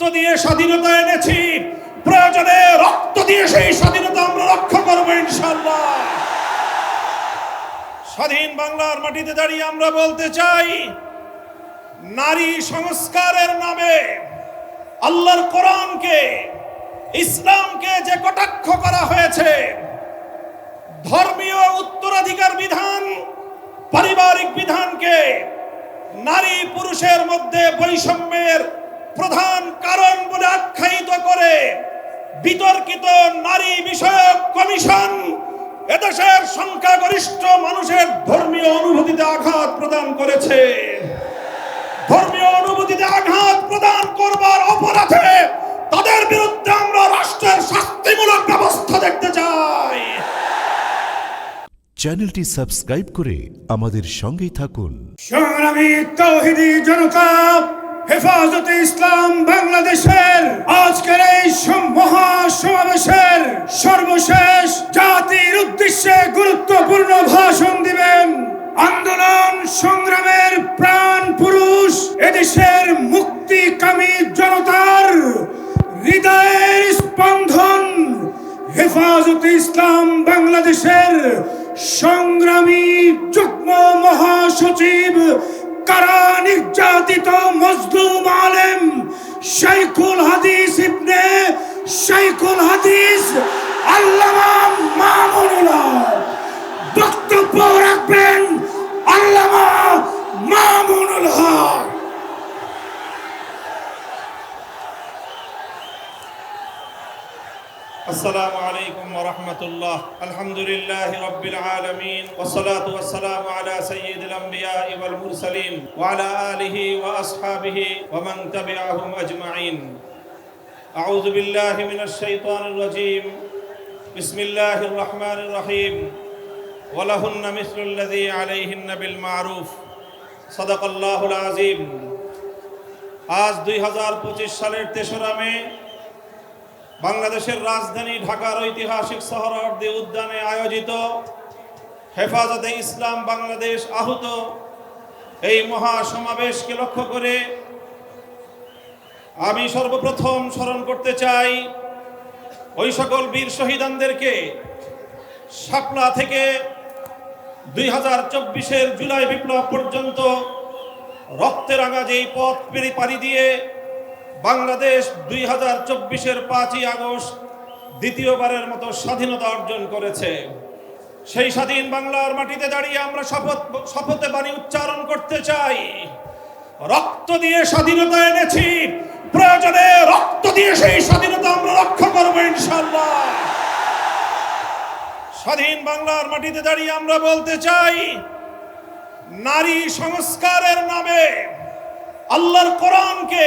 দিয়ে স্বাধীনতা এনেছি। প্রয়োজনে রক্ত দিয়ে সেই স্বাধীনতা আমরা রক্ষা করব ইনশাল্লাহ স্বাধীন বাংলার মাটিতে দাঁড়িয়ে আমরা বলতে চাই, নারী সংস্কারের নামে আল্লাহর কোরআনকে, ইসলামকে যে কটাক্ষ করা হয়েছে, ধর্মীয় উত্তরাধিকার বিধান, পারিবারিক বিধানকে নারী পুরুষের মধ্যে বৈষম্যের প্রধান কারণ বলে আখ্যায়িত করে বিতর্কিত নারী বিষয়ক কমিশন এদেশের সংখ্যাগরিষ্ঠ মানুষের ধর্মীয় অনুভূতিতে আঘাত প্রদান করেছে। ধর্মীয় অনুভূতিতে আঘাত প্রদান করবার অপরাধে তাদের বিরুদ্ধে আমরা রাষ্ট্রের শাস্তিমূলক ব্যবস্থা দেখতে চাই। চ্যানেলটি সাবস্ক্রাইব করে আমাদের সঙ্গেই থাকুন। সংগ্রামী তৌহিদি জনতা। হেফাজতে ইসলাম বাংলাদেশের আজকের এই সম- মহাসমাবেশের সর্বশেষ জাতির উদ্দেশ্যে গুরুত্বপূর্ণ ভাষণ দিবেন আন্দোলন সংগ্রামের প্রাণ পুরুষ এদেশের মুক্তিকামী জনতার হৃদয়ের স্পন্দন হেফাজতে ইসলাম বাংলাদেশের সংগ্রামী যুগ্ম মহাসচিব কারা নির্যাতিত মজলুম আলেম? শাইখুল হাদিস ইবনে শাইখুল হাদিস আল্লামা মামুনুল্লাহ। বক্তব্য রাখবেন আল্লামা মামুনুল হক আসসালামু আলাইকুম ওয়া রাহমাতুল্লাহ। আলহামদুলিল্লাহ রাব্বিল আলামিন। ওয়া সলাতু ওয়া সালামু আলা সাইয়্যিদিল আমবিয়া ওয়াল মুরসালিন ওয়া আলা আলিহি ওয়া আসহাবিহি ওয়া মান তাবিআহুম আজমাইন। আউযু বিল্লাহি মিনাশ শাইতানির রাজীম। বিসমিল্লাহির রহমানির রহিম। ওয়া লাহুন্না মিসলু আল্লাযী মারুফ। সাদাকাল্লাহুল আযীম। আজ দুই হাজার পঁচিশ সালের তেসরা মে বাংলাদেশের রাজধানী ঢাকার ঐতিহাসিক শহরার্দি উদ্যানে আয়োজিত হেফাজতে ইসলাম বাংলাদেশ আহত এই মহা সমাবেশকে লক্ষ্য করে আমি সর্বপ্রথম স্মরণ করতে চাই ওই সকল বীর শহীদানদেরকে শাপলা থেকে দুই হাজার চব্বিশের জুলাই বিপ্লব পর্যন্ত রক্তের রাঙা যেই পথ পেরি পাড়ি দিয়ে বাংলাদেশ দুই হাজার চব্বিশের পাঁচই আগস্ট দ্বিতীয়বারের মতো স্বাধীনতা অর্জন করেছে। সেই স্বাধীন বাংলার মাটিতে দাঁড়িয়ে আমরা শপথ, শপথে বাণী উচ্চারণ করতে চাই। রক্ত দিয়ে স্বাধীনতা এনেছি, প্রয়োজনে রক্ত দিয়ে সেই স্বাধীনতা আমরা রক্ষা করব ইনশাল্লাহ স্বাধীন বাংলার মাটিতে দাঁড়িয়ে আমরা বলতে চাই, নারী সংস্কারের নামে আল্লাহর কোরআনকে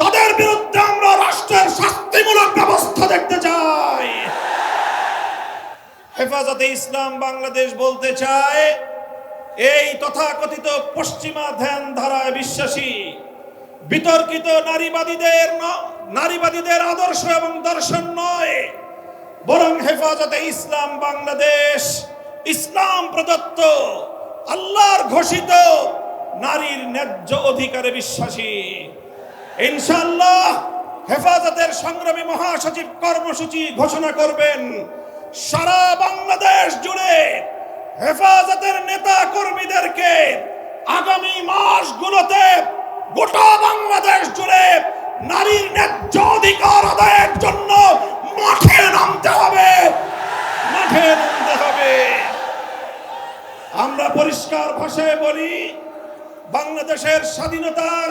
তাদের বিরুদ্ধে আমরা রাষ্ট্রের শাস্তিমূলক ব্যবস্থা দেখতে চাই। হেফাজতে ইসলাম বাংলাদেশ বলতে চায়, এই তথাকথিত পশ্চিমা ধ্যান ধারায় বিশ্বাসী, বিতর্কিত নারীবাদীদের নারীবাদীদের আদর্শ এবং দর্শন নয়, বরং হেফাজতে ইসলাম বাংলাদেশ, ইসলাম প্রদত্ত, আল্লাহর ঘোষিত নারীর ন্যায্য অধিকারে বিশ্বাসী। ইনশাআল্লাহ হেফাজতের সংগ্রামী মহাসচিব কর্মসূচি ঘোষণা করবেন। সারা বাংলাদেশ জুড়ে হেফাজতের নেতা কর্মীদেরকে আগামী মাসগুলোতে গোটা বাংলাদেশ জুড়ে নারীর ন্যায্য অধিকার আদায়ের জন্য মাঠে নামতে হবে। মাঠে নামতে হবে। আমরা পরিষ্কার ভাষায় বলি, বাংলাদেশের স্বাধীনতার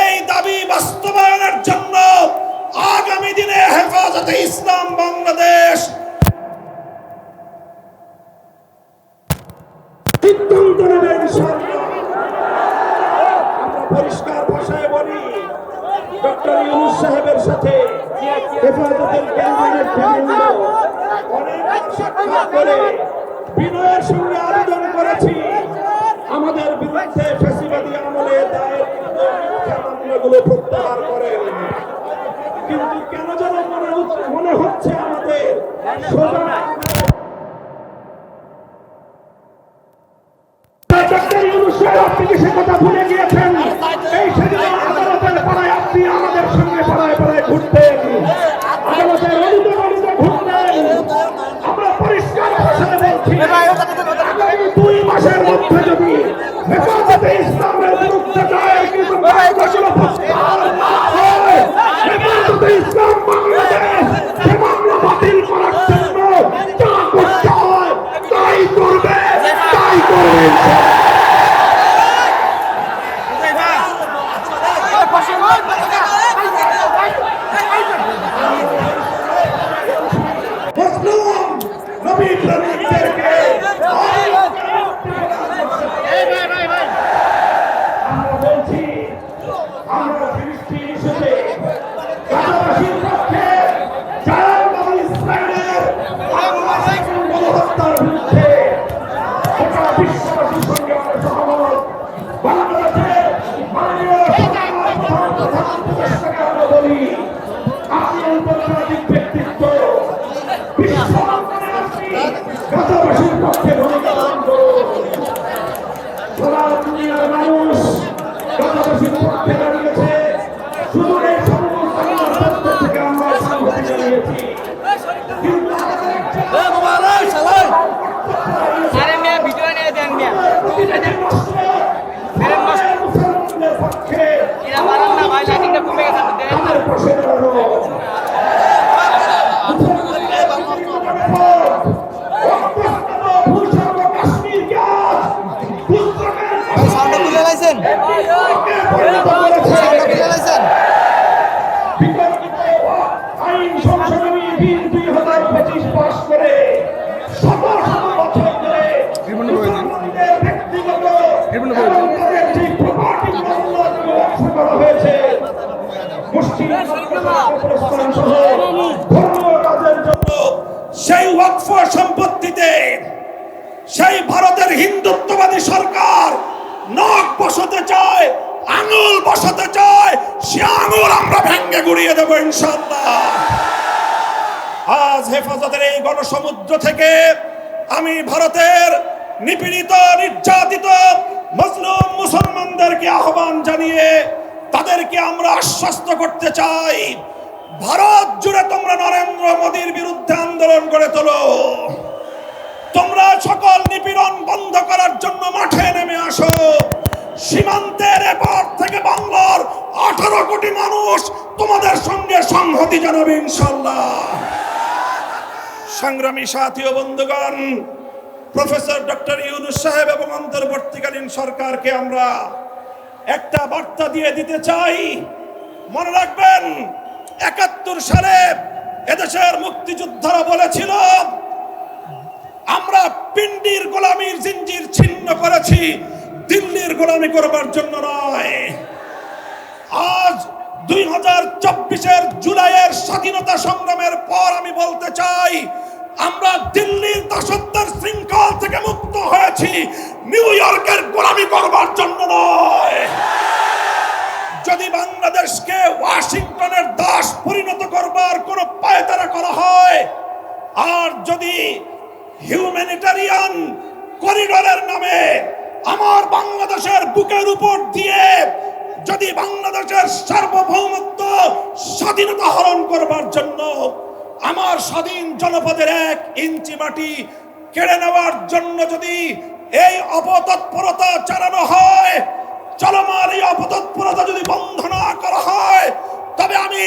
এই দাবি বাস্তবায়নের জন্য আগামী দিনে হেফাজতে ইসলাম বাংলাদেশ। সিদ্ধান্ত নেবে পরিষ্কার ভাষায় বলি, ডক্টর ইউনুস সাহেবের সাথে হেফাজতের বিভিন্ন অনেক সাক্ষাৎ করে বিনয়ের সঙ্গে আবেদন করেছি। আমাদের বিরুদ্ধে ফেসিবাদী আমলে দায়ের মামলাগুলো প্রত্যাহার করেন। কিন্তু কেন যেন মনে হচ্ছে- মনে হচ্ছে আমাদের সোজা ডক্টর ইউনুস সাহেব, আপনি কি সে কথা ভুলে গিয়েছেন এই সেদিন আদালতের পাড়ায় আপনি আমাদের সঙ্গে পাড়ায় পাড়ায় ঘুরতেন আদালতের অলিতে গলিতে ঘুরতেন আমরা পরিষ্কার ভাষায় বলছি আগামী দুই মাসের মধ্যে যদি হেফাজতে ইসলামের বিরুদ্ধে দায়ের কিন্তু মামলাগুলো প্রত্যাহার না হয়, হেফাজতে ইসলাম বাংলাদেশ সে মামলা বাতিল করার জন্য যা করতে হয় তাই করবে তাই করবে মুসলিম নবী প্রেমিকদেরকে আমরা বলছি আমরা ফিলিস্তিন ইস্যুতে গাজাবাসীর পক্ষে জায়াল বাবু ইসরায়েলের গণহত্যার বিরুদ্ধে গোটা বিশ্ববাসীর সঙ্গে আমরা সহমত বাংলাদেশে মাননীয় সরকার প্রধান প্রধান উপদেষ্টাকে আমরা বলি আপনি আন্তর্জাতিক ব্যক্তিত্ব বিশ্বমানবতার আপনি গাজাবাসীর পক্ষে ভূমিকা পালন করুন সারা দুনিয়ার মানুষ গাজাবাসীর পক্ষে দাঁড়িয়েছে শুধু এই সমস্ত বাংলার পক্ষ থেকে আমরা সংহতি জানিয়েছি কিন্তু আমাদের একজন আরে মিয়া ভিডিও নিয়ে দেন মিয়া প্রতিনিধি নষ্ট, আমাদের মুসলমানদের পক্ষে এরা মারান না ভাই লাইটিংটা কমে গেছে আপনি দেখেন না আমাদের পাশে দাঁড়ানো। ভূস্বর্গ কাশ্মীরকে আজ দুর্যোগের সাউন্ডটা তুলে লাইছেন পরিণত করেছে। সাউন্ডটা তুলে লাইছেন বিতর্কিত আইন সংশোধনী বিল দুই হাজার পঁচিশ পাশ করে শত শত বছর ধরে মুসলমানদের ব্যক্তিগত এবং তাদের যে property মামলাগুলো ধ্বংস করা হয়েছে মুসলিম কবরস্থান সহ ধর্মীয় কাজের জন্য সেই ওয়াকফ সম্পত্তিতে সেই ভারতের হিন্দুত্ববাদী সরকার নখ বসাতে চায় আঙুল বসাতে চায়, সে আঙুল আমরা ভেঙ্গে গুড়িয়ে দেবো ইনশাল্লাহ আজ হেফাজতের এই গণসমুদ্র থেকে আমি ভারতের নিপীড়িত, নির্যাতিত, মুসলিম মুসলমানদেরকে আহ্বান জানিয়ে তাদেরকে আমরা আশ্বস্ত করতে চাই, ভারত জুড়ে তোমরা নরেন্দ্র মোদীর বিরুদ্ধে আন্দোলন গড়ে তোলো। তোমরা সকল নিপীড়ন বন্ধ করার জন্য মাঠে নেমে আসো। সীমান্তের এপার থেকে বাংলার আঠারো কোটি মানুষ তোমাদের সঙ্গে সংহতি জানাবে ইনশাল্লাহ সংগ্রামী সাথী ও বন্ধুগণ, প্রফেসর ডক্টর ইউনুস সাহেব এবং অন্তর্বর্তীকালীন সরকারকে আমরা একটা বার্তা দিয়ে দিতে চাই। মনে রাখবেন, একাত্তর সালে এদেশের মুক্তিযোদ্ধারা বলেছিল, আমরা পিন্ডির গোলামির জিঞ্জির ছিন্ন করেছি। দিল্লির গোলামি করবার জন্য নয়। আজ দুই হাজার চব্বিশের জুলাইয়ের স্বাধীনতা সংগ্রামের পর আমি বলতে চাই, আমরা দিল্লির দাসত্বের শৃঙ্খল থেকে মুক্ত হয়েছি, নিউ ইয়র্কের গোলামি করবার জন্য নয়। যদি বাংলাদেশকে ওয়াশিংটনের দাস পরিণত করবার কোনো পায়তারা করা হয়, আর যদি হিউম্যানিটারিয়ান করিডোরের নামে আমার বাংলাদেশের বুকের উপর দিয়ে যদি বাংলাদেশের সার্বভৌমত্ব স্বাধীনতা হরণ করবার জন্য আমার স্বাধীন জনপদের এক ইঞ্চি মাটি কেড়ে নেওয়ার জন্য যদি এই অপতৎপরতা চালানো হয়, চলমান এই অপতৎপরতা যদি বন্ধ না করা হয়, তবে আমি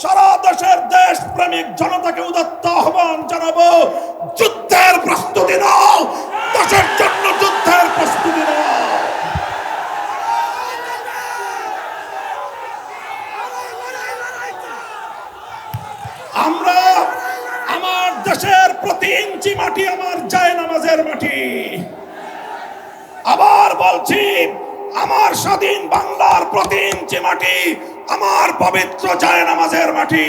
সারা দেশের দেশ প্রেমিক জনতাকে উদত্ত আহ্বান জানাব, যুদ্ধের প্রস্তুতি নাও, দেশের জন্য যুদ্ধের প্রস্তুতি নাও আমরা আমার দেশের প্রতি ইঞ্চি মাটি আমার যায় নামাজের মাটি আবার বলছি আমার স্বাধীন বাংলার প্রতি ইঞ্চি মাটি, আমার পবিত্র যায় নামাজের মাটি।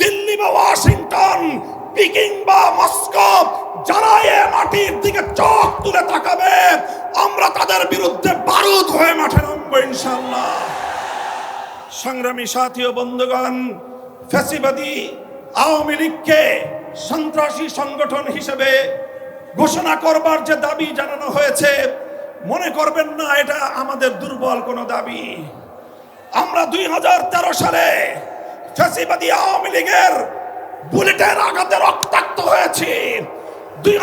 দিল্লি বা ওয়াশিংটন, পিকিং বা মস্কো যারা এ মাটির দিকে চোখ তুলে তাকাবে, আমরা তাদের বিরুদ্ধে বারুদ হয়ে মাঠে নামবো ইনশাল্লাহ সংগ্রামী সাথী ও বন্ধুগণ, ফ্যাসিবাদী আওয়ামী লীগকে সন্ত্রাসী সংগঠন হিসেবে ঘোষণা করবার যে দাবি জানানো হয়েছে মনে করবেন না, এটা আমাদের দুর্বল কোনো দাবি। আমরা দুই হাজার তেরো সালে ফ্যাসিবাদী আওয়ামী লীগের বুলেটের আঘাতে রক্তাক্ত হয়েছি। দুই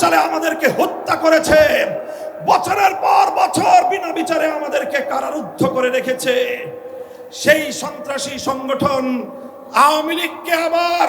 সালে আমাদেরকে হত্যা করেছে। বছরের পর বছর বিনা বিচারে আমাদেরকে কারারুদ্ধ করে রেখেছে। সেই সন্ত্রাসী সংগঠন আওয়ামী লীগকে আবার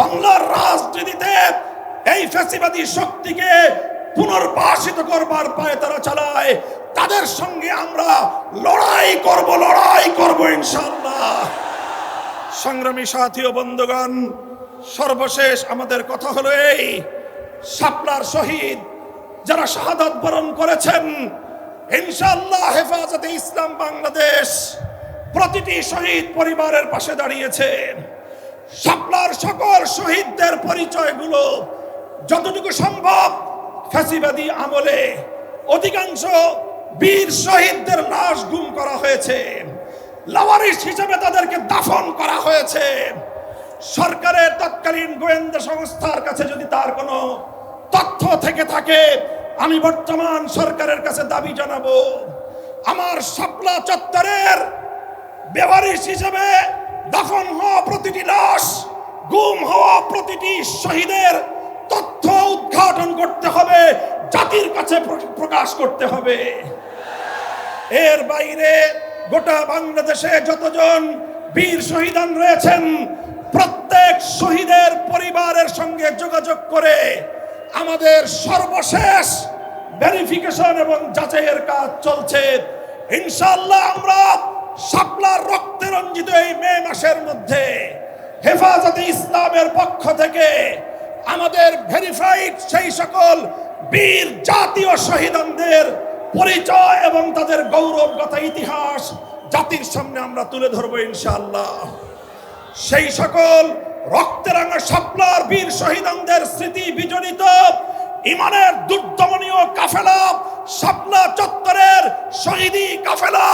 বাংলার রাজনীতিতে এই ফ্যাসিবাদী শক্তিকে পুনর্বাসিত করবার পায়ে তারা চালায়। তাদের সঙ্গে আমরা লড়াই করব লড়াই করব ইনশাল্লাহ সংগ্রামী সাথী ও বন্ধুগণ, সর্বশেষ আমাদের কথা হলো এই, শাপলার শহীদ যারা শাহাদাত বরণ করেছেন, ইনশাআল্লাহ হেফাজতে ইসলাম বাংলাদেশ প্রতিটি শহীদ পরিবারের পাশে দাঁড়িয়েছে। শাপলার সকল শহীদদের পরিচয়গুলো যতটুকু সম্ভব ফ্যাসিবাদী আমলে অধিকাংশ বীর শহীদদের লাশ গুম করা হয়েছে। লাওয়ারিস হিসেবে তাদেরকে দাফন করা হয়েছে। সরকারের তৎকালীন গোয়েন্দা সংস্থার কাছে যদি তার কোনো তথ্য থেকে থাকে, আমি বর্তমান সরকারের কাছে দাবি জানাব। আমার শাপলা চত্বরের বেওয়ারিশ হিসেবে দাফন হওয়া প্রতিটি লাশ, গুম হওয়া প্রতিটি শহীদের তথ্য উদ্ঘাটন করতে হবে, জাতির কাছে প্র- প্রকাশ করতে হবে। এর বাইরে গোটা বাংলাদেশে যতজন বীর শহীদান রয়েছেন, প্রত্যেক শহীদের পরিবারের সঙ্গে যোগাযোগ করে আমাদের সর্বশেষ ভেরিফিকেশন এবং যাচাইয়ের কাজ চলছে। ইনশাল্লাহ আমরা শাপলার রক্তে রঞ্জিত এই মে মাসের মধ্যে হেফাজতে ইসলামের পক্ষ থেকে আমাদের ভেরিফাইড সেই সকল বীর জাতীয় শহীদদের পরিচয় এবং তাদের গৌরবগত ইতিহাস জাতির সামনে আমরা তুলে ধরবো ইনশাআল্লাহ। সেই সকল রক্তেরাঙা শাপলার বীর শহীদদের স্মৃতি বিজড়িত ইমানের দুর্দমনীয় কাফেলা শাপলা চত্বরের শহীদি কাফেলা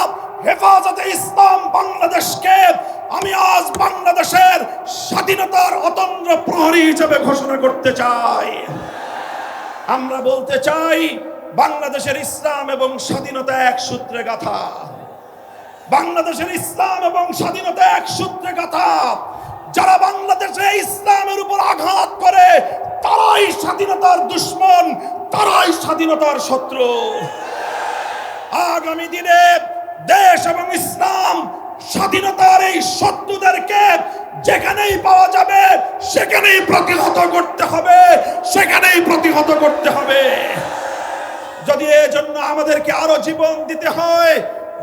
হেফাজতে ইসলাম বাংলাদেশকে আমি আজ বাংলাদেশের স্বাধীনতার অতন্ত্র প্রহরী হিসেবে ঘোষণা করতে চাই। আমরা বলতে চাই, বাংলাদেশের ইসলাম এবং স্বাধীনতা এক সূত্রে গাথা। বাংলাদেশের ইসলাম এবং স্বাধীনতা এক সূত্রে গাথা। যারা বাংলাদেশে ইসলামের উপর আঘাত করে, তারাই স্বাধীনতার দুশ্মন, তারাই স্বাধীনতার শত্রু। আগামী দিনে দেশ এবং ইসলাম স্বাধীনতার এই শত্রুদেরকে যেখানেই পাওয়া যাবে, সেখানেই প্রতিহত করতে হবে, সেখানেই প্রতিহত করতে হবে। যদি এজন্য আমাদেরকে আরও জীবন দিতে হয়,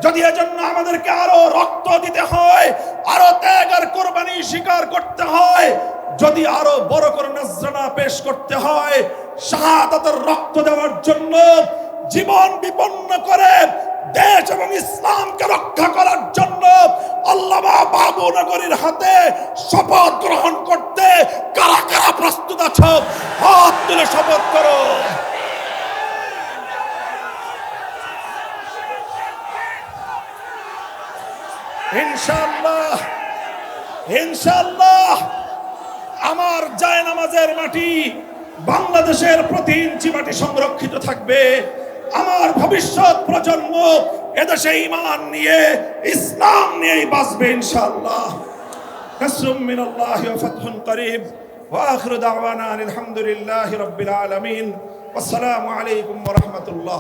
যদি এজন্য আমাদেরকে আরও রক্ত দিতে হয়, আরও ত্যাগ আর কোরবানি স্বীকার করতে হয়, যদি আরও বড় করে নজরানা পেশ করতে হয়, শাহাদাতের রক্ত দেওয়ার জন্য জীবন বিপন্ন করে দেশ এবং ইসলামকে রক্ষা করার জন্য আল্লামা বাবু নগরীর হাতে শপথ গ্রহণ করতে কারা কারা প্রস্তুত আছো? হাত তুলে শপথ করো। ইনশাআল্লাহ ইনশাআল্লাহ, আমার জায়নামাজের মাটি বাংলাদেশের প্রতি ইঞ্চি মাটি সংরক্ষিত থাকবে। আমার ভবিষ্যৎ প্রজন্ম এদেশে ইমান নিয়ে ইসলাম নিয়েই বাঁচবে ইনশাআল্লাহ نصر من الله وفتح قريب واخر دعوانا ان الحمد لله رب العالمين والسلام عليكم ورحمه الله